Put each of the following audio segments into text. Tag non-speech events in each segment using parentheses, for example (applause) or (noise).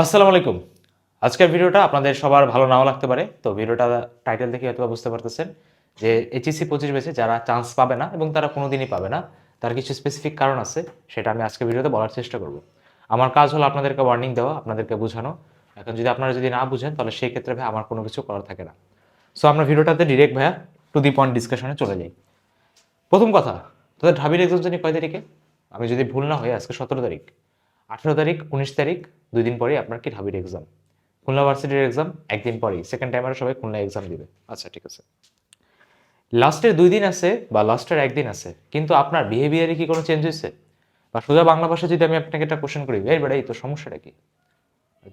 আসসালামু আলাইকুম। আজকের ভিডিওটা আপনাদের সবার ভালো নাও লাগতে পারে। তো ভিডিওটা টাইটেল দেখে হয়তো বুঝতে পারতেছেন যে এইচএসসি পঁচিশ বেছে যারা চান্স পাবে না এবং তারা কোনোদিনই পাবে না, তার কিছু স্পেসিফিক কারণ আছে, সেটা আমি আজকে ভিডিওতে বলার চেষ্টা করব। আমার কাজ হলো আপনাদেরকে ওয়ার্নিং দেওয়া, আপনাদেরকে বোঝানো। এখন যদি আপনারা যদি না বুঝেন, তাহলে সেই ক্ষেত্রে ভাই আমার কোনো কিছু করার থাকে না। সো আমরা ভিডিওটাতে ডিরেক্ট ভাইয়া টু দি পয়েন্ট ডিসকাশনে চলে যাই। প্রথম কথা, তোদের ঢাবির এক্সাম জানি কয় তারিখে? আমি যদি ভুল না হই, আজকে সতেরো তারিখ। আঠেরো তারিখ উনিশ তারিখ দুই দিন পরেই আপনার কি ঢাবির এক্সাম খুলনা ভার্সিটির এক্সাম একদিন পরেই। সেকেন্ড টাইম টাইমারে সবাই খুলনা এক্সাম দিবে। আচ্ছা ঠিক আছে। লাস্টের দুই দিন আছে বা লাস্টের একদিন আছে কিন্তু আপনার বিহেভিয়ারে কি কোনো চেঞ্জ হয়েছে? বা সোজা বাংলা ভাষা যদি আমি আপনাকে একটা কোশ্চেন করি এই বেটা এই তো সমস্যাটা কি?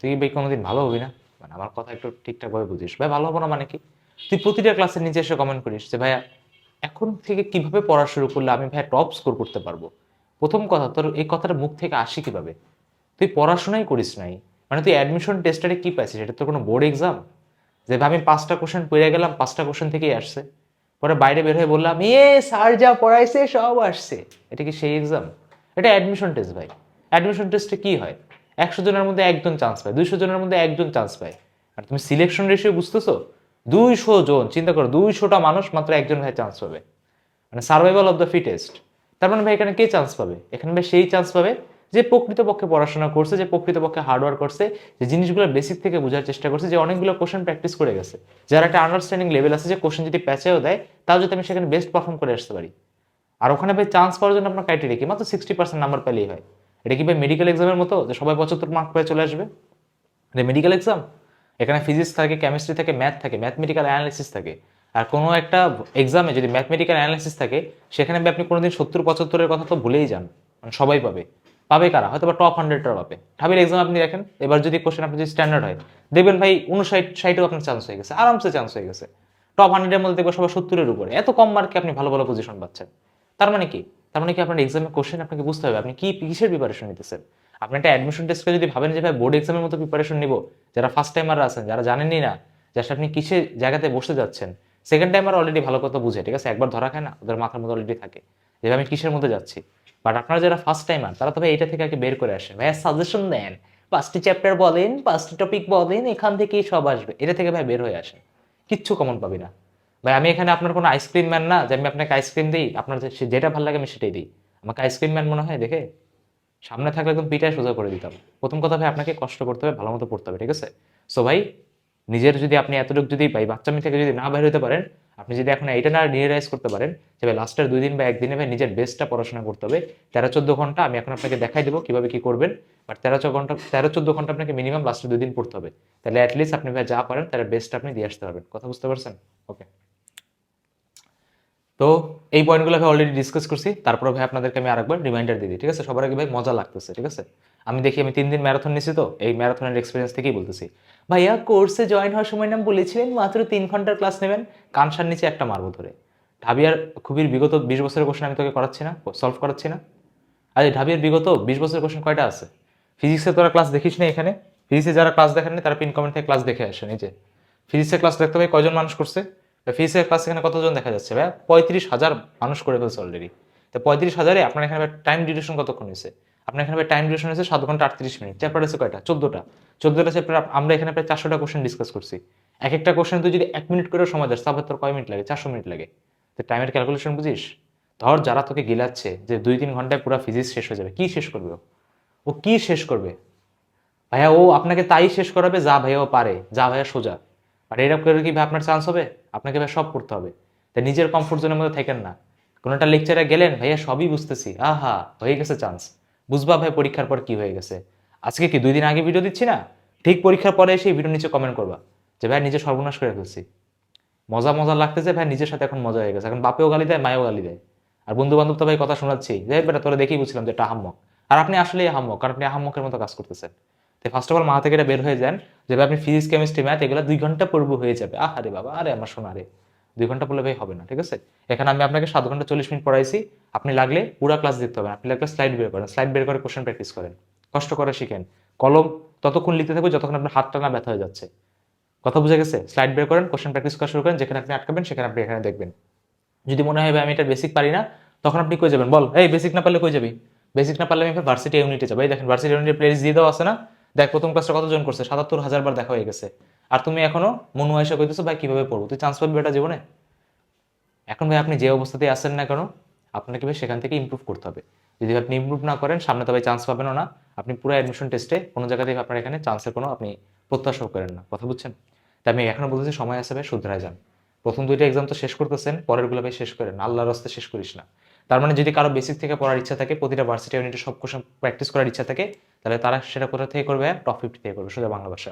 তুই ভাই কোনোদিন ভালো হবি না? মানে আমার কথা একটু ঠিকঠাকভাবে বুঝিস। ভাই ভালো হব না মানে কি? তুই প্রতিটা ক্লাসের নিচে এসে কমেন্ট করিস যে ভাইয়া এখন থেকে কীভাবে পড়া শুরু করলে আমি ভাইয়া টপ স্কোর করতে পারব? প্রথম কথা তোর এই কথাটা মুখ থেকে আসি কীভাবে? তুই পড়াশোনাই করিস নাই। মানে তুই অ্যাডমিশন টেস্টারে কি পাইছিস? এটা তো কোনো বোর্ড এক্সাম যে আমি পাঁচটা কোশ্চেন পড়ে গেলাম, পাঁচটা কোশ্চেন থেকেই আসছে। পরে বাইরে বের হয়ে বললাম, এ স্যার যা পড়াইছে সব আসছে। এটা কি সেই এক্সাম এটা অ্যাডমিশন টেস্ট ভাই। অ্যাডমিশন টেস্টে কি হয়? একশো জনের মধ্যে একজন চান্স পায়, দুইশো জনের মধ্যে একজন চান্স পায়। আর তুমি সিলেকশন রেশিও বুঝতেছো? দুইশো জন, চিন্তা করো, দুইশোটা মানুষ মাত্র একজন ভাই চান্স পাবে। মানে সার্ভাইভাল অফ দ্য ফিটেস্ট তার মানে ভাই এখানে কে চান্স পাবে? এখানে ভাই সেই চান্স পাবে যে প্রকৃতপক্ষে পড়াশোনা করছে, যে প্রকৃতপক্ষে হার্ডওয়ার্ক করছে, যে জিনিসগুলো বেসিক থেকে বোঝার চেষ্টা করছে, যে অনেকগুলো কোশ্চেন প্র্যাকটিস করে গেছে। যার একটা আন্ডারস্ট্যান্ডিং লেভেল আছে যে কোশ্চেন যদি প্যাচেও দেয়, তাও যদি আমি সেখানে বেস্ট পারফর্ম করে আসতে পারি। আর ওখানে ভাই চান্স পাওয়ার জন্য আপনার ক্রাইটেরিয়া কি? মাত্র সিক্সটি পার্সেন্ট নাম্বার পেলেই হয়। এটা কি ভাই মেডিকেল এক্সামের মতো? যে সবাই পঁচাত্তর মার্ক পেয়ে চলে আসবে? এটা মেডিকেল এক্সাম এখানে ফিজিক্স থাকে কেমিস্ট্রি থাকে ম্যাথ থাকে ম্যাথমেটিক্যাল অ্যানালিসিস থাকে। আর কোনো একটা এক্সামে যদি ম্যাথমেটিক্যাল অ্যানালিসিস থাকে, সেখানে আপনি কোনোদিন সত্তর, পঁচাত্তরের কথা তো ভুলেই যান। মানে সবাই পাবে। পাবে কারা? হয়তো বা টপ হান্ড্রেডটা পাবে। ঢাবির এক্সাম আপনি দেখেন, এবার যদি কোশ্চেন আপনি যদি স্ট্যান্ডার্ড হয়, দেখবেন ভাই উনষাট ষাটেও আপনার চান্স হয়ে গেছে, আরামসে চান্স হয়ে গেছে। টপ হান্ড্রেডের মধ্যে দেখব সবাই সত্তরের উপরে। এত কম মার্কে আপনি ভালো ভালো পজিশন পাচ্ছেন। তার মানে কি? তার মানে কি আপনার এক্সামের কোশ্চেন আপনাকে বুঝতে হবে, আপনি কি কিসের প্রিপারেশন নিতেছেন? আপনি একটা অ্যাডমিশন টেস্টকে যদি ভাবেন যে, ভাই বোর্ড এক্সামের মতো প্রিপারেশন নিব। যারা ফার্স্ট টাইমাররা আছেন, যারা জানেনই না আসলে আপনি কিসের জায়গাতে বসতে যাচ্ছেন। সেকেন্ড টাইমার অলরেডি ভালো কথা বুঝে, ঠিক আছে? একবার ধরা খায় না, ওদের মাথার মধ্যে অলরেডি থাকে যে আমি কিসের মধ্যে যাচ্ছি? বাট আপনারা যারা ফার্স্ট টাইমার তারা তো ভাই এটা থেকে আগে বের করে আসেন। ভাই সাজেশন দেন। পাঁচটি চ্যাপ্টার বলেন পাঁচটি টপিক বলেন, এখান থেকেই সব আসবে। এটা থেকে ভাই বের হয়ে আসেন। কিচ্ছু কমন পাবি না। ভাই, আমি এখানে আপনার কোনো আইসক্রিম ম্যান না, যে আমি আপনাকে আইসক্রিম দিই, আপনার যেটা ভালো লাগে আমি সেটাই দিই। আমাকে আইসক্রিম ম্যান মনে হয় দেখে? সামনে থাকলে একদম পিটায় সোজা করে দিতাম। প্রথম কথা ভাই, আপনাকে কষ্ট করতে হবে ভালো মতো পড়তে হবে, ঠিক আছে? সো ভাই, নিজের যদি আপনি এতটুকু যদি, ভাই বাচ্চামি থেকে যদি না বের হতে পারেন আপনি যদি এখন এইটা না রিয়েলাইজ করতে পারেন ভাই লাস্টের দুই দিন বা একদিনে ভাই নিজের বেস্টটা পড়াশোনা করতে হবে তেরো চোদ্দ ঘণ্টা আমি এখন আপনাকে দেখাই দেবো কীভাবে কি করবেন বাট তেরো চো ঘণ্টা তেরো চোদ্দ ঘণ্টা আপনাকে মিনিমাম লাস্টের দুই দিন পড়তে হবে। তাহলে অ্যাটলিস্ট আপনি ভাই যা পারেন তার বেস্টটা আপনি দিয়ে আসতে পারবেন। কথা বুঝতে পারছেন? ওকে তো এই পয়েন্টগুলো ভাই অলরেডি ডিসকাস করছি, তারপরে ভাই আপনাদেরকে আমি আরেকবার রিমাইন্ডার দিয়ে দিই, ঠিক আছে? সবার আগে ভাই মজা লাগতেছে, ঠিক আছে? আমি দেখি আমি তিন দিন ম্যারাথন নিছি তো, এই ম্যারাথনের এক্সপিরিয়েন্স থেকেই বলতেছি। ভাইয়া কোর্সে জয়েন হওয়ার সময় নাম বলেছিলেন মাত্র তিন ঘণ্টার ক্লাস নেবেন, কানসার নিচে একটা মারবো ধরে। ঢাবিয়ার খুবই বিগত বিশ বছরের কোশ্চেন আমি তোকে করাচ্ছি না সলভ করাচ্ছি না। আরে, ঢাবিয়ার বিগত বিশ বছরের কোশ্চেন কয়টা আছে? ফিজিক্সে তোরা ক্লাস দেখিস না এখানে? ফিজিক্সে যারা ক্লাস দেখেন না তারা পিন কমেন্ট থেকে ক্লাস দেখে আসে নিজে ফিজিক্সের ক্লাস দেখতে ভাই কয়জন মানুষ করছে? ফিজিক্সের ক্লাস এখানে কতজন দেখা যাচ্ছে? ভাই পঁয়ত্রিশ হাজার মানুষ করে ফেলছে অলরেডি তো পঁয়ত্রিশ হাজারে আপনার এখানে টাইম ডিউরেশন কতক্ষণ হয়েছে? আপনার এখানে টাইম ডিউরেশন হয়েছে সাত ঘণ্টা আটত্রিশ মিনিট চ্যাপ্টার আছে কয়টা? চোদ্দোটা। চোদ্দোটা চ্যাপ্টার আমরা এখানে প্রায় চারশোটা কোশ্চেন ডিসকাস করছি। এক একটা কোশ্চেন তুই যদি এক মিনিট করে সময় দাস তারপর তোর কয় মিনিট লাগে? চারশো মিনিট লাগে। তো টাইমের ক্যালকুলেশন বুঝিস? ধর যারা তোকে গিলাচ্ছে যে দুই তিন ঘন্টায় পুরো ফিজিক্স শেষ হয়ে যাবে, কি শেষ করবে ও? কি শেষ করবে? ভাইয়া, ও আপনাকে তাই শেষ করাবে যা ভাইয়া ও পারে, যা ভাইয়া সোজা। আর এরকম করে কি ভাই আপনার চান্স হবে? আপনাকে ভাই সব করতে হবে। তাই নিজের কমফোর্ট জোনের মধ্যে থাকেন না। কোনো একটা লেকচারে গেলেন, ভাইয়া সবই বুঝতেছি। আহা, হয়ে গেছে চান্স বুঝবা ভাই পরীক্ষার পর কি হয়ে গেছে। আজকে কি দুই দিন আগে ভিডিও দিচ্ছি না? ঠিক পরীক্ষার পরে এসে ভিডিও নিচে কমেন্ট করবা। যে ভাই নিজে সর্বনাশ করে ফেলছি। মজা মজা লাগতেছে ভাই নিজের সাথে এখন মজা হয়ে গেছে। এখন বাপেও গালি দেয়, মায়েও গালি দেয়। আর বন্ধু বান্ধব তো ভাই কথা শোনাচ্ছি। যে বেটা তোরা দেখেই বুঝছিলাম যে এটা আহাম্মক। আর আপনি আসলেই আহাম্মক, কারণ আপনি আহাম্মকের মতো কাজ করতেছেন। তো ফার্স্ট অফ অল মাথা থেকে এটা বের হয়ে যান যে আপনি ফিজিক্স কেমিস্ট্রি ম্যাথ এগুলো দুই ঘণ্টা পড়ব হয়ে যাবে। আরে বাবা, আরে আমার শোনা রে। দুই ঘণ্টা পড়লে ভাই হবে না, ঠিক আছে? এখানে আমি আপনাকে সাত ঘণ্টা চল্লিশ মিনিট পড়াইছি, আপনি লাগলে পুরো ক্লাস দেখতে হবে, আপনি লাগলে স্লাইড বের করেন স্লাইড বের করে কোশ্চেন প্র্যাকটিস করেন, কষ্ট করে শিখেন। কলম ততক্ষণ লিখতে থাকবে যতক্ষণ আপনার হাতটা না ব্যথা হয়ে যাচ্ছে। কথা বুঝে গেছে? স্লাইড বের করেন কোশ্চেন প্র্যাকটিস করা শুরু করেন, যেখানে আপনি আটকাবেন, সেখানে আপনি এখানে দেখবেন। যদি মনে হয় আমি এটা বেসিক পারি না, তখন আপনি কই যাবেন? বল, এই বেসিক না পারলে কই যাবি? বেসিক না পারলে আমি ভার্সিটি ইউনিটে যাব। এই দেখেন ভার্সিটি ইউনিটের প্লেলিস্ট দিয়ে দেওয়া আছে না? দেখ, প্রথম ক্লাসটা কতজন করছে? সাতাত্তর হাজার বার দেখা হয়ে গেছে। আর তুমি এখনও মনু আয়সা কইতেছো, ভাই, কীভাবে পড়ব? তুই চান্স পাবি এটা জীবনে? এখন ভাই, আপনি যে অবস্থাতেই আসেন না কেন, আপনাকে ভাই সেখান থেকে ইমপ্রুভ করতে হবে। যদি আপনি ইম্প্রুভ না করেন, সামনে তো ভাই চান্স পাবেনও না। আপনি পুরো অ্যাডমিশন টেস্টে কোনো জায়গা থেকে আপনার এখানে চান্সের কোনো আপনি প্রত্যাশাও করেন না। কথা বুঝছেন? তাই আমি এখনও বলতেছি, সময় আছে ভাই, শুধরায় যান। প্রথম দুইটা এক্সাম তো শেষ করতেছেন, পরেরগুলো ভাই শেষ করেন। আল্লাহর রাস্তে শেষ করিস না। তার মানে যদি কারও বেসিক থেকে পড়ার ইচ্ছা থাকে, প্রতিটা ভার্সিটি ইউনিটে সব কোশ্চেন প্র্যাকটিস করার ইচ্ছা থাকে, তাহলে তারা সেটা কোথা থেকে করবে? টপ ফিফটি থেকে করবে, সোজা বাংলা ভাষা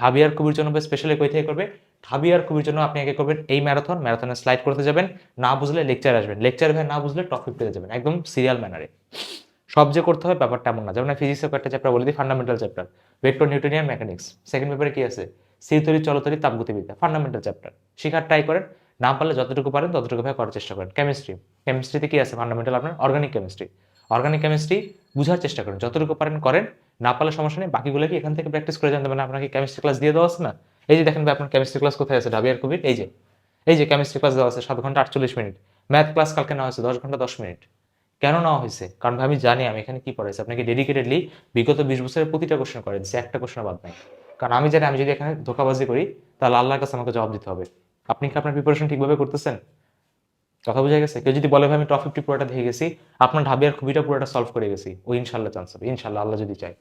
ঢাবিয়ার কুবির জন্য স্পেশালি কই থেকে করবে? ঢাবিয়ার কুবির জন্য আপনি আগে করবেন এই ম্যারাথন ম্যারাথনে স্লাইড করতে যাবেন, না বুঝলে লেকচার আসবেন লেকচার ভাই না বুঝলে টপ ফিফটিতে যাবেন, একদম সিরিয়াল ম্যানারে সব যে করতে হবে ব্যাপারটা এমন না, যেমন ফিজিক্সের একটা চ্যাপ্টার বলে দিই fundamental chapter vector Newtonian mechanics second পেপারে কি আছে? সিতরি চলতরি তাপগতিবিদ্যা ফান্ডামেন্টাল চ্যাপ্টার শেখার ট্রাই করেন, না পারলে যতটুকু পারেন ততটুকু ভাই করার চেষ্টা করেন। কেমিস্ট্রি কেমিস্ট্রিতে কি আছে? ফান্ডামেন্টাল আপনার অর্গানিক কেমিস্ট্রি অর্গানিক কেমিস্ট্রি বুঝার চেষ্টা করেন, যতটুকু পারেন করেন। না পারলে সমস্যা নেই, বাকিগুলো কি এখান থেকে প্র্যাকটিস করে জানতে পারেন আপনাকে কেমিস্ট্রি ক্লাস দিয়ে দেওয়া আছে না? এই যে দেখেন ভাই, আপনার কেমিস্ট্রি ক্লাস কোথায় আছে? ঢাবিয়ার কবির? এই যে এই যে কেমিস্ট্রি ক্লাস দেওয়া আছে, সাত ঘণ্টা আটচল্লিশ মিনিট। ম্যাথ ক্লাস কালকে নেওয়া হয়েছে, দশ ঘণ্টা দশ মিনিট। কেন নেওয়া হয়েছে? কারণ আমি জানি আমি এখানে কি পড়াইছি। আপনাকে ডেডিকেটেডলি বিগত বিশ বছরের প্রতিটা কোশ্চেন করে দিচ্ছে একটা কোশ্চেন বাদ নাই। কারণ আমি জানি আমি যদি এখানে ধোকাবাজি করি, তাহলে আল্লাহর কাছে আমাকে জবাব দিতে হবে। আপনি কি আপনার প্রিপারেশন ঠিকভাবে করতেছেন? কথা বোঝা গেছে? কেউ যদি বলে, ভাই, আমি টপ ফিফটি পুরোটা দিয়ে গেছি, আপনার ঢাবিয়ার খুবিটা পুরোটা সলভ করে গেছি। ও ইনশাল্লাহ চান্স হবে ইনশাল্লাহ, আল্লাহ যদি চাই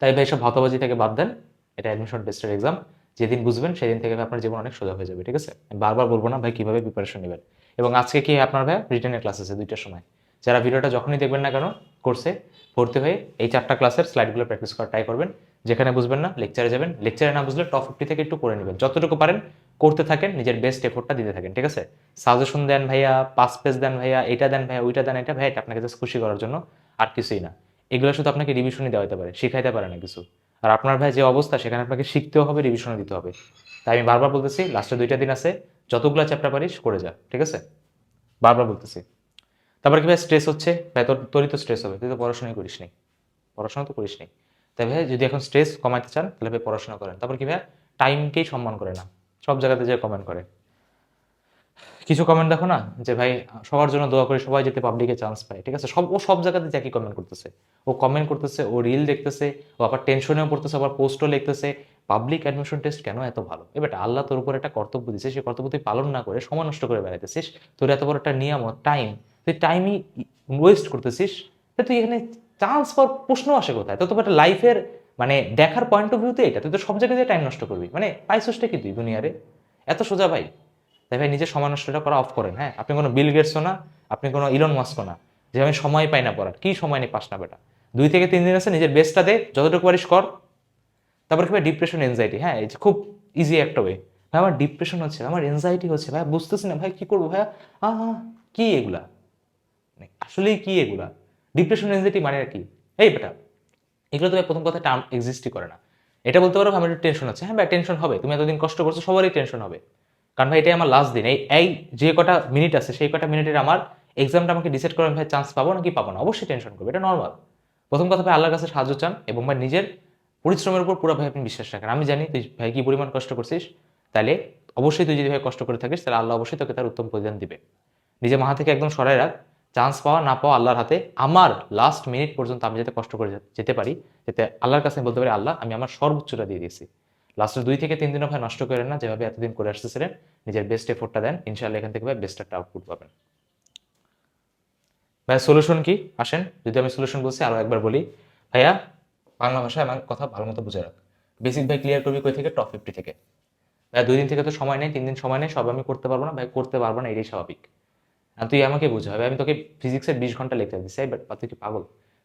তাই ভাই সব ভাতাবাজি থেকে বাদ দেন। এটা অ্যাডমিশন টেস্টের এক্সাম যেদিন বুঝবেন, সেদিন থেকে আপনার জীবন অনেক সোজা হয়ে যাবে, ঠিক আছে? বারবার বলব না, ভাই, কীভাবে প্রিপারেশন নেবেন? এবং আজকে কি আপনার ভাই রিটার্নের ক্লাস আছে দুইটার সময়? যারা ভিডিওটা যখনই দেখবেন না কেন কোর্সে ভর্তি হয়ে এই চারটা ক্লাসের স্লাইডগুলো প্র্যাকটিস করার ট্রাই করবেন। যেখানে বুঝবেন না লেকচারে যাবেন। লেকচারে না বুঝলে টপ ফিফটি থেকে একটু করে নেবেন। যতটুকু পারেন করতে থাকেন, নিজের বেস্ট এফোর্টটা দিতে থাকেন, ঠিক আছে? সাজেশন দেন ভাইয়া পাস পেজ দেন ভাইয়া, এটা দেন ভাইয়া, ওইটা দেন, এটা ভাই এটা আপনাকে জাস্ট খুশি করার জন্য আর কিছুই না। এগুলো শুধু আপনাকে রিভিশনই দেওয়া হতে পারে, শিখাইতে পারে না কিছু। আর আপনার ভাই যে অবস্থা, সেখানে আপনাকে শিখতেও হবে রিভিশনও দিতে হবে। তাই আমি বারবার বলতেছি লাস্টে দুইটা দিন আছে, যতগুলো চ্যাপ্টার পারিস, করে যা, ঠিক আছে? বারবার বলতেছি। তারপর কি ভাই স্ট্রেস হচ্ছে? ভাই, তোর, তোরই তো স্ট্রেস হবে, তুই তো পড়াশোনাই করিস নি। পড়াশোনা তো করিস নি। তাই ভাই, যদি এখন স্ট্রেস কমাইতে চান, তাহলে ভাই পড়াশোনা করেন। তারপর কি ভাই টাইমকেই সম্মান করে না। সব জায়গাতে যে কমেন্ট করে। কিছু কমেন্ট দেখো না যে, ভাই, সবার জন্য দোয়া করি সবাই যাতে পাবলিকে চান্স পায়। ঠিক আছে? সব, ও সব জায়গাতে একই কমেন্ট করতেছে। ও কমেন্ট করতেছে, ও রিল দেখতেছে, ও আবার টেনশনেও পড়তেছে, আবার পোস্টও লিখতেছে। পাবলিক অ্যাডমিশন টেস্ট কেন এত ভালো? এবার আল্লাহ তোর উপর একটা কর্তব্য দিচ্ছে সেই কর্তব্য তুই পালন না করে সময় নষ্ট করে বেড়াইতেছিস। তোর এত বড় একটা নিয়ামত টাইম তুই টাইমই ওয়েস্ট করতেছিস। তুই এখানে চান্স পাওয়ার প্রশ্ন আসে কোথায়? তো তোমার লাইফের মানে দেখার পয়েন্ট অফ ভিউতে এটা, তুই তো সব জায়গায় টাইম নষ্ট করবি। মানে পাইছসটা কি তুই দুনিয়ারে? এত সোজা ভাই। তাই ভাই নিজের সময় নষ্টটা করা অফ করেন হ্যাঁ? আপনি কোনো বিল গেটসও না, আপনি কোনো ইলন মাস্কও না, যে আমি সময় পাই না পড়ার। কি সময় নেই পাস না বেটা? দুই থেকে তিন দিন আছে, নিজের বেস্টটা দে, যতটুকু পারিস কর। তারপর কি ভাই ডিপ্রেশন এনজাইটি হ্যাঁ? এই খুব ইজি একটা ওয়ে ভাই, আমার ডিপ্রেশন হচ্ছে, আমার এনজাইটি হচ্ছে, ভাই, বুঝতেছি না ভাই, কি করব ভাইয়া আহ, কি এগুলা? মানে আসলেই কি এগুলা? ডিপ্রেশন এনজাইটি মানে আর কি? এই বেটা এগুলো তো ভাই প্রথম কথা টার্ম এক্সিস্টই করে না। এটা বলতে পারো আমার একটু টেনশন আছে। হ্যাঁ ভাই টেনশন হবে। তুমি এতদিন কষ্ট করছ, সবারই টেনশন হবে। কারণ ভাই, এটাই আমার লাস্ট দিন। এই এই যে কটা মিনিট আছে, সেই কটা মিনিটের আমার এক্সামটা আমাকে ডিসাইড করেন ভাই চান্স পাবো নাকি পাবো না? অবশ্যই টেনশন করবে, এটা নর্মাল প্রথম কথা ভাই, আল্লাহর কাছে সাহায্য চান এবং ভাই, নিজের পরিশ্রমের উপর পুরো ভাই আপনি বিশ্বাস রাখেন। আমি জানি তুই ভাই কি পরিমাণ কষ্ট করছিস, তাহলে অবশ্যই তুই যদি ভাই কষ্ট করে থাকিস, তাহলে আল্লাহ অবশ্যই তোকে তার উত্তম প্রতিদান দিবে। নিজের মাথা থেকে একদম সরাই রাখ। চান্স পাওয়া না পাওয়া আল্লাহর হাতে, আমার লাস্ট মিনিট পর্যন্ত আমি যাতে কষ্ট করে যেতে পারি, যাতে আল্লাহর কাছে বলতে পারি, আল্লাহ, আমি আমার সর্বোচ্চটা দিয়ে দিয়েছি। লাস্টের দুই থেকে তিন দিনও ভাই নষ্ট করেন না, যেভাবে এতদিন করে আসতেছিলেন, নিজের বেস্ট এফোর্টটা দেন ইনশাল্লাহ এখান থেকে ভাই বেস্ট একটা আউটপুট পাবেন। ভাই সলিউশন কি? আসেন, যদি আমি সলিউশন বলছি, আরও একবার বলি। ভাইয়া, বাংলা ভাষায় আমার কথা ভালো মতো বুঝে রাখ। বেসিক ভাই ক্লিয়ার করবি কই থেকে? টপ ফিফটি থেকে। ভাই দুই দিন থেকে তো সময় নেই, তিন দিন সময় নেই, সব আমি করতে পারব না, ভাই, করতে পারব না, এটাই স্বাভাবিক। আর তুই আমাকে বুঝা ভাই আমি তোকে ফিজিক্সের বিশ ঘণ্টা লেকচার দিচ্ছি। বাট তুই কি পাগল?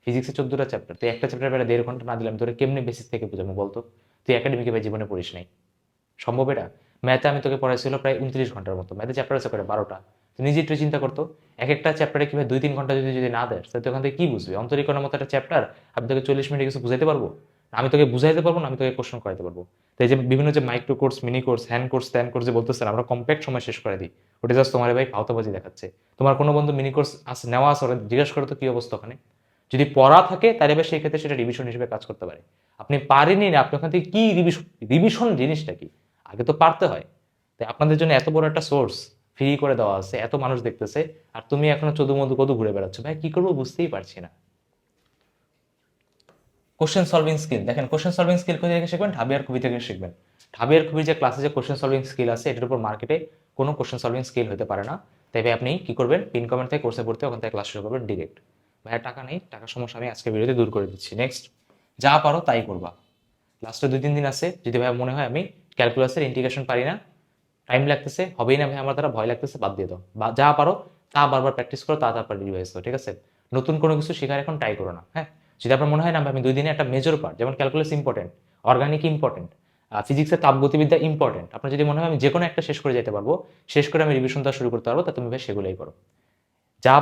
ফিজিক্সের চোদ্দটা চ্যাপ্টার তুই একটা চ্যাপ্টার বেড়ে দেড় ঘণ্টা না দিলাম তোর কেমনি বেসিস থেকে বুঝাবো বলতো? তুই একাডেমিকে ভাই জীবনে পড়িস নাই। সম্ভব এটা? ম্যাথে আমি তোকে পড়াইছিল প্রায় উনত্রিশ ঘণ্টার মতো। ম্যাথে চ্যাপ্টার আছে করে বারোটা। নিজে একটু চিন্তা করতো এক একটা চ্যাপ্টারে কীভাবে দুই তিন ঘণ্টা যদি যদি না দেয়, তাহলে তুই ওখান থেকে কি বুঝবি? অন্তরীকরণের মতো একটা চ্যাপ্টার আমি তোকে চল্লিশ মিনিটে কিছু বুঝাইতে পারব? আমি তোকে বুঝাইতে পারব না, আমি তোকে কোশ্চেন করাইতে পারব। তো এই যে বিভিন্ন যে micro course mini course hand course ত্যান কোর্স যে বলতেছেন, আমরা কম্প্যাক্ট সময় শেষ করে দিই। ওটা জাস্ট তোমার ভাই পাওতাবাজি দেখাচ্ছে। তোমার কোনো বন্ধু মিনি কোর্স আছে নেওয়া আছে, ওরা জিজ্ঞেস করো তো কি অবস্থা ওখানে? যদি পড়া থাকে, তাহলে সেই ক্ষেত্রে সেটা রিভিশন হিসেবে কাজ করতে পারে। আপনি পারেনি না, আপনি ওখান থেকে কি রিভিশন রিভিশন জিনিসটা কি? আগে তো পারতে হয়। তাই আপনাদের জন্য এত বড় একটা সোর্স ফ্রি করে দেওয়া আছে, এত মানুষ দেখতেছে, আর তুমি এখনও চোদ্দ মধু কদু ঘুরে বেড়াচ্ছ। ভাই কি করব বুঝতেই পারছি না। কোশ্চেন সলভিং স্কিল দেখেন কোশ্চেন সলভিং স্কিল কোথা থেকে শিখবেন? ঢাবি আর খুবই থেকে শিখবেন। ঢাবি আর খুবই যে ক্লাসে যে কোশ্চেন সলভিং স্কিল আছে, এটার উপর মার্কেটে কোনো কোশ্চেন সলভিং স্কিল হতে পারে না। তাই ভাই, আপনি কি করবেন? পিন কমেন্ট থেকে কোর্সে পড়তে ওখান থেকে ক্লাস শুরু করবেন ডিরেক্ট ভাইয়া, টাকা নেই, টাকার সমস্যা আমি আজকে ভিডিওতে দূর করে দিচ্ছি। নেক্সট যা পারো তাই করবা। লাস্টে দুই তিন দিন আছে, যদি ভাই মনে হয় আমি ক্যালকুলাসের ইন্টিগ্রেশন পারি না টাইম লাগতেছে, হবেই না ভাই আমার দ্বারা ভয় লাগতেছে, বাদ দিয়ে দাও। বা যা পারো, তা বারবার প্র্যাকটিস করো, তা তারপর রিভাইজ করো, ঠিক আছে? নতুন কোনো কিছু শেখার এখন ট্রাই করো না হ্যাঁ? যদি আপনার মনে হয় না, আমি দুই দিনে একটা মেজর পার্ট যেমন ক্যালকুলাস ইম্পর্টেন্ট অর্গানিক ইম্পর্টেন্ট ফিজিক্সের তাপগতিবিদ্যা ইম্পর্টেন্ট আপনার যদি মনে হয় আমি যে কোনো একটা শেষ করে যেতে পারব, শেষ করে আমি রিভিশন দেওয়া শুরু করতে পারব, তা তুমি ভাই সেগুলোই করো। যা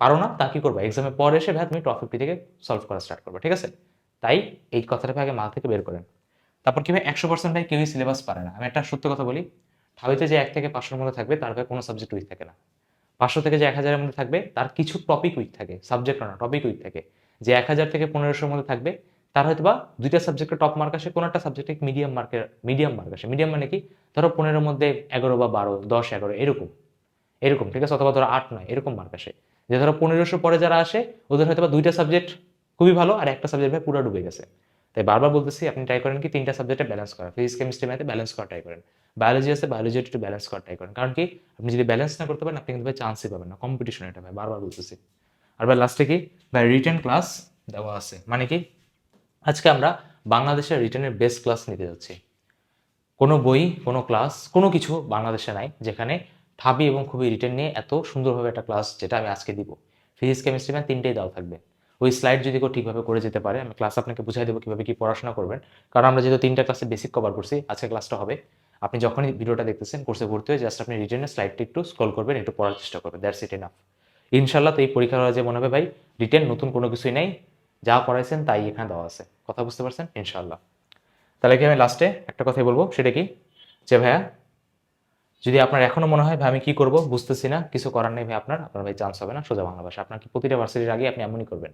পারো না, তা কি করব? এক্সামের পর এসে ভাই তুমি টপ থেকে সলভ করা স্টার্ট করবে, ঠিক আছে? তাই এই কথাটা ভাই আগে মাথা থেকে বের করেন। তারপর কি ভাই, একশো পার্সেন্ট ভাই কেউই সিলেবাস পারে না। আমি একটা সত্য কথা বলি ঠাবিতে যে এক থেকে পাঁচশোর মধ্যে থাকবে, তার ভাই কোনো সাবজেক্ট উইক থাকে না। পাঁচশো থেকে যে এক হাজারের মধ্যে থাকবে, তার কিছু টপিক উইক থাকে সাবজেক্ট না টপিক উইক থাকে। যে এক হাজার থেকে পনেরোশোর মধ্যে থাকবে, তার হয়তো বা দুইটা সাবজেক্টে টপ মার্ক আসে, কোনো একটা সাবজেক্টে মিডিয়াম মার্কের মিডিয়াম মার্ক আসে। মিডিয়াম মানে কি? ধরো পনেরোর মধ্যে এগারো বা বারো, দশ, এগারো, এরকম। এরকম, ঠিক আছে? অথবা ধরো আট, নয়, এরকম মার্ক আসে। যে ধরো পনেরোশো পরে যারা আসে, ওদের হয়তো বা দুইটা সাবজেক্ট খুবই ভালো আর একটা সাবজেক্ট ভাই পুরো ডুবে গেছে। তাই বারবার বলতেছি, আপনি ট্রাই করেন কি তিনটা সাবজেক্টে ব্যালেন্স করা ফিজিক্স কেমিস্ট্রি ম্যাথে ব্যালেন্স করা ট্রাই করেন। বায়োলজি আছে বায়োলজি একটু ব্যালেন্স করা ট্রাই করেন। কারণ কি? আপনি যদি ব্যালেন্স না করতে পারেন, আপনি কিন্তু ভাই চান্সই পাবেন না। কম্পিটিশন এটা ভাই, বারবার বলতেছি। আর লাস্টে কি? ভাই রিটেন ক্লাস দেওয়া আছে। মানে কি? আজকে আমরা বাংলাদেশের রিটেনের বেস্ট ক্লাস নিতে যাচ্ছি। কোনো বই, কোনো ক্লাস কোনো কিছু বাংলাদেশে নাই, যেখানে ঠাবি এবং খুবই রিটেন নিয়ে এত সুন্দরভাবে একটা ক্লাস যেটা আমি আজকে দিব। ফিজিক্স কেমিস্ট্রি ম্যাথ তিনটেই দেওয়া থাকবে। ওই স্লাইড যদি কেউ ঠিকভাবে করে যেতে পারে, আমি ক্লাস আপনাকে বুঝাই দেবো কীভাবে কি পড়াশোনা করবেন। কারণ আমরা যেহেতু তিনটা ক্লাসে বেসিক কভার করছি, আজকে ক্লাসটা হবে। আপনি যখনই ভিডিওটা দেখতেছেন কোর্সে ভর্তি হয়ে জাস্ট আপনি রিটেনের স্লাইডটি একটু স্ক্রল করবেন, একটু পড়ার চেষ্টা করবেন। দ্যাটস ইট এনাফ ইনশাল্লাহ তো এই পরীক্ষার হলে যে মনে হবে ভাই, রিটেন নতুন কোনো কিছুই নেই, যা পড়াইছেন তাই এখানে দেওয়া আছে। কথা বুঝতে পারছেন? ইনশাল্লাহ। তাহলে কি আমি লাস্টে একটা কথাই বলব? সেটা কি? যে ভাইয়া, যদি আপনার এখনও মনে হয়, ভাই, আমি কি করব? বুঝতেছি না, কিছু করার নেই ভাই আপনার। আপনার ভাই চান্স হবে না, সোজা বাংলা ভাষা। আপনার কি প্রতিটা ভার্সিটির আগে আপনি এমনই করবেন?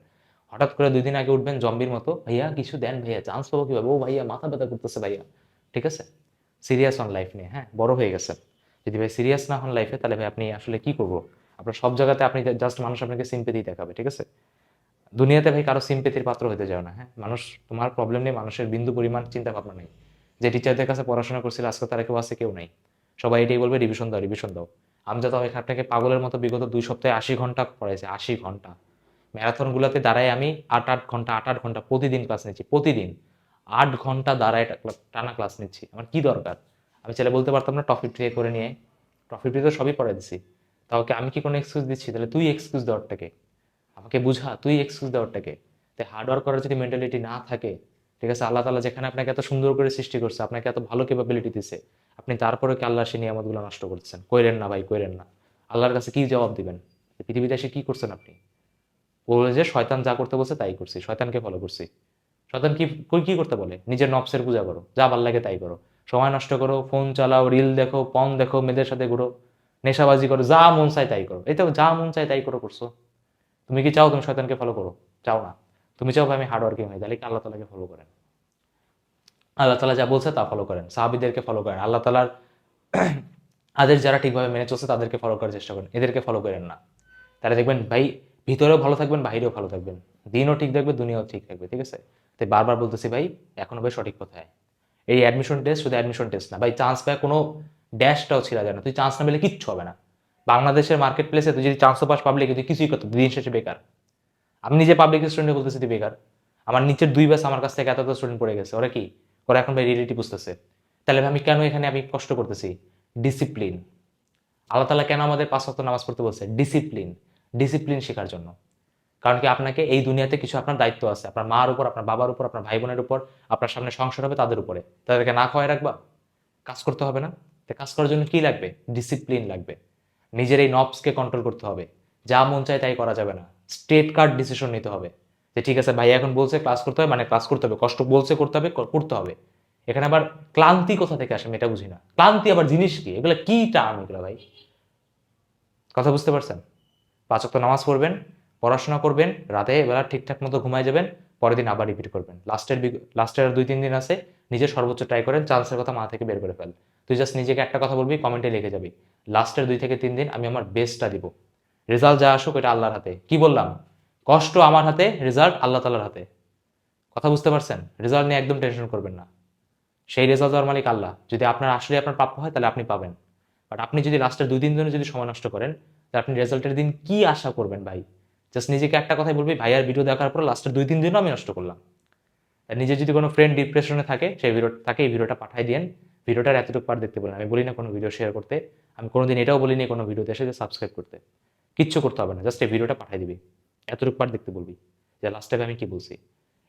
হঠাৎ করে দুই দিন আগে উঠবেন জম্বির মতো, ভাইয়া, কিছু দেন ভাইয়া চান্স পাবো কীভাবে? ও ভাইয়া, মাথা ব্যথা করতেছে ভাইয়া। ঠিক আছে? সিরিয়াস অন লাইফ নিয়ে হ্যাঁ? বড় হয়ে গেছে যদি ভাই সিরিয়াস না হন লাইফে তাহলে ভাই আপনি আসলে কি করব? আপনার সব জায়গাতে আপনি জাস্ট মানুষ আপনাকে সিম্পেথি দেখাবে, ঠিক আছে? দুনিয়াতে ভাই কারও সিম্পেথির পাত্র হতে যাও না হ্যাঁ? মানুষ, তোমার প্রবলেম নেই, মানুষের বিন্দু পরিমাণ চিন্তা ভাবনা নেই। যে টিচারদের কাছে পড়াশোনা করছিল, আজকে তারা কেউ আছে, কেউ নেই। সবাই এটাই বলবে রিভিশন দাও রিভিশন দাও। আমি যত আপনাকে পাগলের মতো বিগত দুই সপ্তাহে আশি ঘণ্টা পড়াইছে, আশি ঘণ্টা। ম্যারাথনগুলোতে দাঁড়ায় আমি আট আট ঘণ্টা, আট আট ঘণ্টা প্রতিদিন ক্লাস নিচ্ছি, প্রতিদিন। আট ঘণ্টা দাঁড়ায় টানা ক্লাস নিচ্ছি। আমার কি দরকার? আমি চাইলে বলতে পারতাম না, টপিক থেকে করে নিয়ে। টপিক তো সবই পড়াই দিছি। কি আমি কি কোনো এক্সকিউজ দিচ্ছি? তাহলে তুই এক্সকিউজ দেওয়ারটাকে। আমাকে বুঝা, তুই এক্সকিউজ দেওয়ারটাকে। তাই হার্ডওয়ার্ক করার যদি মেন্টালিটি না থাকে, ঠিক আছে, আল্লাহ তালা যেখানে আপনাকে এত সুন্দর করে সৃষ্টি করছে, আপনাকে এত ভালো ক্যাপাবিলিটি দিছে, আপনি তারপরে কি আল্লাহ সে নিয়ামতগুলো নষ্ট করছেন? কইরেন না ভাই, কইরেন না। আল্লাহর কাছে কি জবাব দিবেন? পৃথিবীতে এসে কি করছেন আপনি? বলে যে শয়তান যা করতে বলছে তাই করছি, শয়তানকে ফলো করছি। শয়তান কি কি করতে বলে? নিজের নবসের পূজা করো, যা ভালো লাগে তাই করো। সময় নষ্ট করো ফোন চালাও রিল দেখো পন দেখো, মেয়েদের সাথে ঘুরো। নেশাবাজি করো, যা মন চায় তাই করো। তো যা মন চায় তাই করো করছ। তুমি কি চাও তুমি শয়তানকে ফলো করো? চাও না। তুমি চাও আমি হার্ড ওয়ার্কিং হই, তাহলে আল্লাহ তালাকে ফলো করেন? আল্লাহ তালা যা বলছে তা ফলো করেন, সাহাবিদেরকে ফলো করেন। আল্লাহ তালার (clears throat) আদের যারা ঠিকভাবে মেনে চলছে তাদেরকে ফলো করার চেষ্টা করেন। এদেরকে ফলো করেন না। তাহলে দেখবেন ভাই ভিতরেও ভালো থাকবেন বাইরেও ভালো থাকবেন। দিনও ঠিক থাকবে, দুনিয়াও ঠিক থাকবে, ঠিক আছে? তাই বারবার বলতেছি ভাই, এখনও ভাই সঠিক কথায় এই অ্যাডমিশন টেস্ট শুধু অ্যাডমিশন টেস্ট না, ভাই চান্স পায় কোনো ড্যাশটাও ছিল যায় না তুই চান্স না পেলে কিচ্ছু হবে না। বাংলাদেশের মার্কেট প্লেসে তুই যদি চান্স পাস পাবলিক তুই কিছুই করতে দিন শেষে বেকার। আমি নিজে পাবলিক স্টুডেন্টে বলতেছি, তুই বেকার। আমার নিচের দুই ব্যাস আমার কাছ থেকে এত স্টুডেন্ট পড়ে গেছে। ওরা কি? ওরা এখন ভাই রিয়েলিটি বুঝতেছে। তাহলে আমি কেন এখানে আমি কষ্ট করতেছি? ডিসিপ্লিন আল্লাহ তালা কেন আমাদের পাঁচ ওয়াক্ত নামাজ পড়তে বলছে? ডিসিপ্লিন ডিসিপ্লিন শেখার জন্য। কারণ কি? আপনাকে এই দুনিয়াতে কিছু আপনার দায়িত্ব আছে। আপনার মার উপর, আপনার বাবার উপর, আপনার ভাই বোনের উপর, আপনার সামনে সংসার হবে তাদের উপরে। তাদেরকে না খাওয়াই রাখবা। কাজ করতে হবে না। কাজ করার জন্য কি লাগবে? ডিসিপ্লিন লাগবে। নিজের এই নবসকে কন্ট্রোল করতে হবে। যা মন চায় তাই করা যাবে না। স্টেট কার্ড ডিসিশন নিতে হবে। যে ঠিক আছে ভাই এখন বলছে ক্লাস করতে হবে মানে ক্লাস করতে হবে। কষ্ট বলছে করতে হবে করতে হবে। এখানে আবার ক্লান্তি কোথা থেকে আসে আমি এটা বুঝি না। ক্লান্তি আবার জিনিস কি? এগুলো কি টার্ম এগুলো ভাই? কথা বুঝতে পারছেন? পাঁচ ওয়াক্ত নামাজ পড়বেন, পড়াশোনা করবেন, রাতে বেলা ঠিকঠাক মতো ঘুমায় যাবেন পরের দিন আবার রিপিট করবেন। লাস্টের লাস্টের দুই, তিন দিন আছে নিজের সর্বোচ্চ ট্রাই করেন চান্সের কথা মাথা থেকে বের করে ফেল তুই জাস্ট নিজেকে একটা কথা বলবি কমেন্টে লিখে যাবি। লাস্টের দুই থেকে তিন দিন আমি আমার বেস্টটা দিব। রেজাল্ট যা আসুক, এটা আল্লাহর হাতে। কি বললাম? কষ্ট আমার হাতে রেজাল্ট আল্লাহ তালার হাতে। কথা বুঝতে পারছেন? রেজাল্ট নিয়ে একদম টেনশন করবেন না। সেই রেজাল্ট দেওয়ার মালিক আল্লাহ। যদি আপনার আসলে আপনার প্রাপ্য হয়, তাহলে আপনি পাবেন। বাট আপনি যদি লাস্টের দুই দিন ধরে যদি সময় নষ্ট করেন, তাহলে আপনি রেজাল্টের দিন কি আশা করবেন ভাই? জাস্ট নিজেকে একটা কথাই বলবি, ভাইয়ার ভিডিও দেখার পর লাস্টের দুই, তিন দিনও আমি নষ্ট করলাম। আর নিজে যদি কোনো ফ্রেন্ড ডিপ্রেশনে থাকে, সেই ভিডিও তাকে এই ভিডিওটা পাঠাই দিয়েন। ভিডিওটার এতটুকু পার দেখতে বলেন আমি বলি না কোনো ভিডিও শেয়ার করতে। আমি কোনোদিন এটাও বলিনি কোনো ভিডিওতে এসে যে সাবস্ক্রাইব করতে। কিচ্ছু করতে হবে না। জাস্ট এই ভিডিওটা পাঠাই দিবি। এতটুকু পার দেখতে বলবি। যে লাস্ট আমি কি বলছি?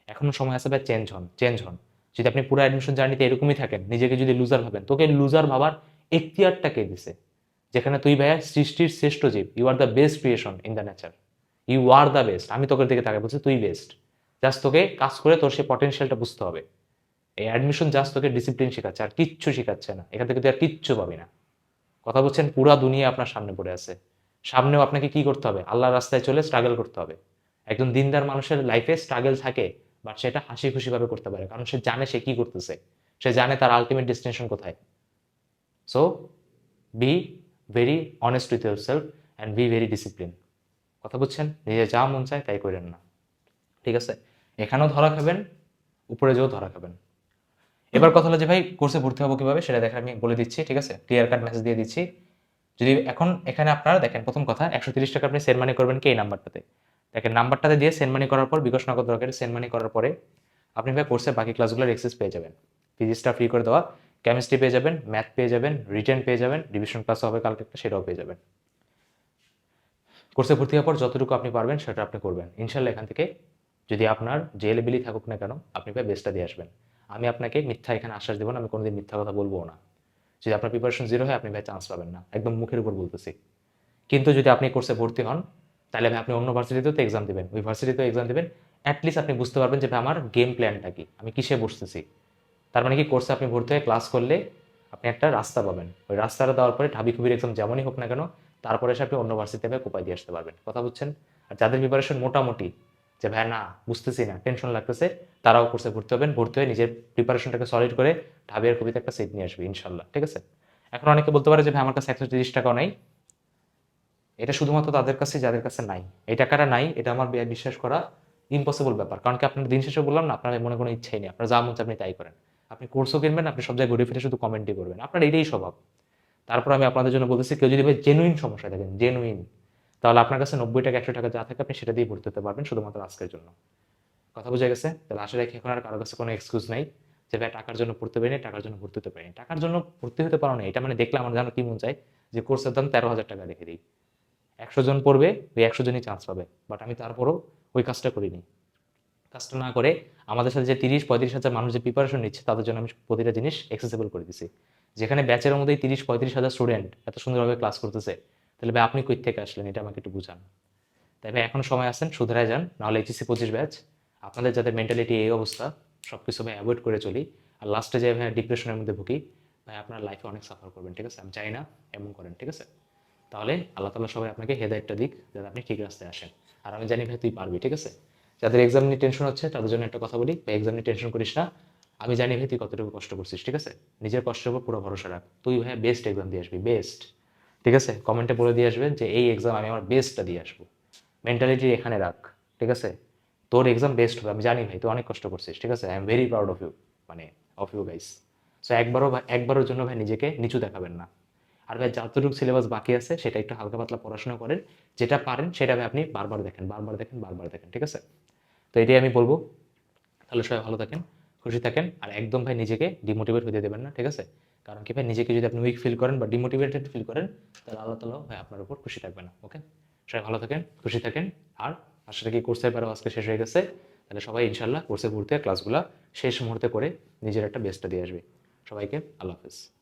এখনও সময় আছে ভাই চেঞ্জ হন চেঞ্জ হন। যদি আপনি পুরো অ্যাডমিশন জার্নিতে এরকমই থাকেন, নিজেকে যদি লুজার ভাবেন, তোকে লুজার ভাবার এখতিয়ারটা কে দিছে? যেখানে তুই ভাইয়া সৃষ্টির শ্রেষ্ঠ জীব। You are the best creation in the nature you are the best আমি তোকে দিকে তাকে বলছি, তুই বেস্ট জাস্ট তোকে কাজ করে তোর সেই পটেনশিয়ালটা বুঝতে হবে। এই অ্যাডমিশন জাস্ট তোকে ডিসিপ্লিন শেখাচ্ছে, আর কিচ্ছু শেখাচ্ছে না। এখান থেকে তুই আর কিচ্ছু পাবি না। কথা বলছেন, পুরা দুনিয়া আপনার সামনে পড়ে আছে। সামনেও আপনাকে কি করতে হবে? আল্লাহর রাস্তায় চলে স্ট্রাগল করতে হবে। একজন দিনদার মানুষের লাইফে স্ট্রাগল থাকে বাট সেটা হাসি খুশি ভাবে করতে পারে, কারণ সে জানে সে কি করতেছে। সে জানে তার আলটিমেট ডেস্টিনেশন কোথায়। So be very honest with yourself and be very discipline কথা বুঝছেন? নিজে যা মন চায় তাই করেন না। ঠিক আছে? এখানেও ধরা খাবেন উপরে যেও ধরা খাবেন। এবার কথা হলো যে, ভাই কোর্সে ভর্তি হব কীভাবে সেটা দেখে আমি বলে দিচ্ছি, ঠিক আছে? ক্লিয়ার কাট মেসেজ দিয়ে দিচ্ছি। যদি এখন এখানে আপনারা দেখেন প্রথম কথা, একশো তিরিশ টাকা আপনি সেন্ড মানি করবেন কি এই নাম্বারটাতে দেখেন নাম্বারটাতে দিয়ে সেন্ড মানি করার পর, বিকাশ নগদ রকেটে সেন্ড মানি করার পরে আপনি ভাই কোর্সের বাকি ক্লাসগুলোর এক্সেস পেয়ে যাবেন। ফিজিক্সটা ফ্রি করে দেওয়া কেমিস্ট্রি পেয়ে যাবেন ম্যাথ পেয়ে যাবেন রিটেন পেয়ে যাবেন ডিভিশন ক্লাস হবে কালকে একটা, সেটাও পেয়ে যাবেন। কোর্সে ভর্তি হওয়ার পর যতটুকু আপনি পারবেন সেটা আপনি করবেন। ইনশাল্লাহ এখান থেকে যদি আপনার যে লেভেলই থাকুক না কেন, আপনি ভাই বেস্টটা দিয়ে আসবেন। আমি আপনাকে মিথ্যা এখানে আশ্বাস দেবো না, আমি কোনোদিন মিথ্যা কথা বলব না। যদি আপনার প্রিপারেশন জিরো হয়, আপনি ভাই চান্স পাবেন না। একদম মুখের উপর বলতেছি। কিন্তু যদি আপনি কোর্সে ভর্তি হন, তাহলে ভাই আপনি অন্য ভার্সিটিতেও তো এক্সাম দেবেন। ওই ভার্সিটিতেও এক্সাম দেবেন। অ্যাটলিস্ট আপনি বুঝতে পারবেন যে ভাই আমার গেম প্ল্যানটা কি। আমি কিসে বসতেছি? তার মানে কি কোর্সে আপনি ভর্তি হয়ে ক্লাস করলে আপনি একটা রাস্তা পাবেন। ওই রাস্তাটা দেওয়ার পরে ঢাবি খুবির এক্সাম যেমনই হোক না কেন তারপরে এসে আপনি অন্য ভার্সিটিতে ভাই কোপাই দিয়ে আসতে পারবেন। কথা বুঝছেন? আর যাদের প্রিপারেশন মোটামুটি যে, ভাই, না, বুঝতেছি না টেনশন লাগতেছে, তারাও কোর্সে ভর্তি হবেন। ভর্তি হয়ে নিজের প্রিপারেশনটাকে সলিড করে ঢাবিয়ার কবিতা একটা সেট নিয়ে আসবে ইনশাল্লাহ ঠিক আছে? এখন অনেকে বলতে পারে যে, ভাই, আমার কাছে একশো তিরিশ টাকাও নাই। এটা শুধুমাত্র তাদের কাছে, যাদের কাছে নাই। এই টাকাটা নাই, এটা আমার বে- বিশ্বাস করা ইম্পসিবল ব্যাপার। কারণ কি আপনার দিন শেষে বললাম না, আপনার মনে কোনো ইচ্ছাই নেই। আপনার যা মন আপনি তাই করেন। আপনি কোর্সও কিনবেন, আপনি সব জায়গায় ঘুরে ফিরে শুধু কমেন্টই করবেন। আপনার এটাই স্বভাব। তারপর আমি আপনাদের জন্য বলতেছি, কেউ যদি ভাই জেনুইন সমস্যা দেখেন জেনুইন তাহলে আপনার কাছে নব্বই টাকা, একশো টাকা যা থাকে আপনি সেটা দিয়ে ভর্তি হতে পারবেন শুধুমাত্র আজকের জন্য। কথা বোঝা গেছে? তাহলে রাখি এখন আর কারও কাছে কোনো এক্সকিউজ নাই যে ভাই টাকার জন্য পড়তে পারিনি, টাকার জন্য ভর্তি হতে পারিনি। টাকার জন্য ভর্তি হতে পারো না, এটা মানে দেখলে আমার জানো কি মন চায়? যে কোর্সের দাম তেরো হাজার টাকা রেখে দিই। একশো জন পড়বে, ওই একশো জনই চান্স পাবে। বাট আমি তারপরও ওই কাজটা করিনি। কাজটা না করে আমাদের সাথে যে তিরিশ, পঁয়ত্রিশ হাজার মানুষ যে প্রিপারেশন নিচ্ছে, তাদের জন্য আমি প্রতিটা জিনিস অ্যাক্সেসিবল করে দিছি। যেখানে ব্যাচের মধ্যেই তিরিশ, পঁয়ত্রিশ হাজার স্টুডেন্ট এত সুন্দরভাবে ক্লাস করতেছে, তাহলে ভাই আপনি কই থেকে আসলেন? এটা আমাকে একটু বুঝান। তাই ভাই, এখনও সময় আছেন শুধরায় যান, নাহলে এইচএসসি পঁচিশ ব্যাচ আপনাদের যাদের মেন্টালিটি এই অবস্থা সব কিছু ভাই অ্যাভয়েড করে চলি। আর লাস্টে যে ভাই ডিপ্রেশনের মধ্যে ভুগি, ভাই আপনার লাইফে অনেক সাফার করবেন, ঠিক আছে? আমি চাই না এমন করেন, ঠিক আছে? তাহলে আল্লাহ তালা সবাই আপনাকে হেদায়তটা দিক, যাতে আপনি ঠিক রাস্তায় আসেন। আর আমি জানি ভাই তুই পারবি, ঠিক আছে? যাদের এক্সাম নিয়ে টেনশন হচ্ছে, তাদের জন্য একটা কথা বলি, ভাই এক্সাম নিয়ে টেনশন করিস না। আমি জানি ভাই তুই কতটুকু কষ্ট করছিস, ঠিক আছে? নিজের কষ্টের উপর পুরো ভরসা রাখ। তুই ভাই বেস্ট এক্সাম দিয়ে আসবি বেস্ট ঠিক আছে? কমেন্টে বলে দিয়ে আসবেন যে এই এক্সাম আমি আমার বেস্টটা দিয়ে আসব। মেন্টালিটি এখানে রাখ, ঠিক আছে? তোর এক্সাম বেস্ট হবে, আমি জানি ভাই, তুই অনেক কষ্ট করছিস, ঠিক আছে? I am very proud of you মানে অফ ইউ গাইস সো একবারও একবারের জন্য ভাই নিজেকে নিচু দেখাবেন না। আর ভাই যতটুকু সিলেবাস বাকি আছে, সেটা একটু হালকা পাতলা পড়াশোনা করেন, যেটা পারেন সেটা ভাই আপনি বারবার দেখেন বারবার দেখেন বারবার দেখেন, ঠিক আছে? তো এটাই আমি বলব। তাহলে সবাই ভালো থাকেন। খুশি থাকেন আর একদম ভাই নিজেকে ডিমোটিভেট হতে দেবেন না, ঠিক আছে? কারণ কি ভাই, নিজেকে যদি আপনি উইক ফিল করেন বা ডিমোটিভেটেড ফিল করেন, তাহলে আল্লাহ তালা ভাই আপনার উপর খুশি থাকবে না ওকে সবাই ভালো থাকেন, খুশি থাকেন। আর আশা কি কোর্সের ব্যাপারে আজকে শেষ হয়ে গেছে। তাহলে সবাই ইনশাল্লাহ কোর্সে ঘুরতে ক্লাসগুলো শেষ মুহূর্তে করে নিজের একটা বেস্টটা দিয়ে আসবে। সবাইকে আল্লাহ হাফেজ।